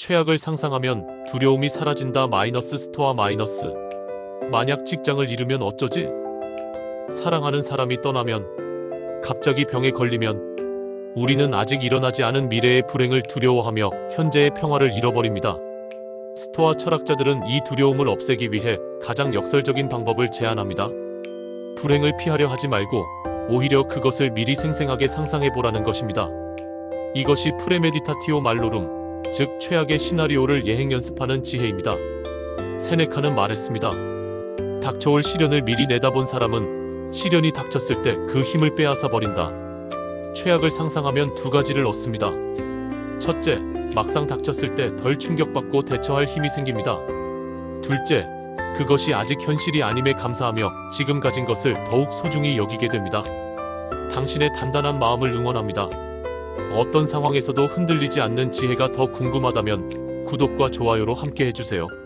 최악을 상상하면 두려움이 사라진다 마이너스 스토아 마이너스. 만약 직장을 잃으면 어쩌지? 사랑하는 사람이 떠나면 갑자기 병에 걸리면 우리는 아직 일어나지 않은 미래의 불행을 두려워하며 현재의 평화를 잃어버립니다. 스토아 철학자들은 이 두려움을 없애기 위해 가장 역설적인 방법을 제안합니다. 불행을 피하려 하지 말고 오히려 그것을 미리 생생하게 상상해 보라는 것입니다. 이것이 프레메디타티오 말로룸, 즉 최악의 시나리오를 예행 연습하는 지혜입니다. 세네카는 말했습니다. 닥쳐올 시련을 미리 내다본 사람은 시련이 닥쳤을 때 그 힘을 빼앗아 버린다. 최악을 상상하면 두 가지를 얻습니다. 첫째, 막상 닥쳤을 때 덜 충격받고 대처할 힘이 생깁니다. 둘째, 그것이 아직 현실이 아님에 감사하며 지금 가진 것을 더욱 소중히 여기게 됩니다. 당신의 단단한 마음을 응원합니다. 어떤 상황에서도 흔들리지 않는 지혜가 더 궁금하다면 구독과 좋아요로 함께 해주세요.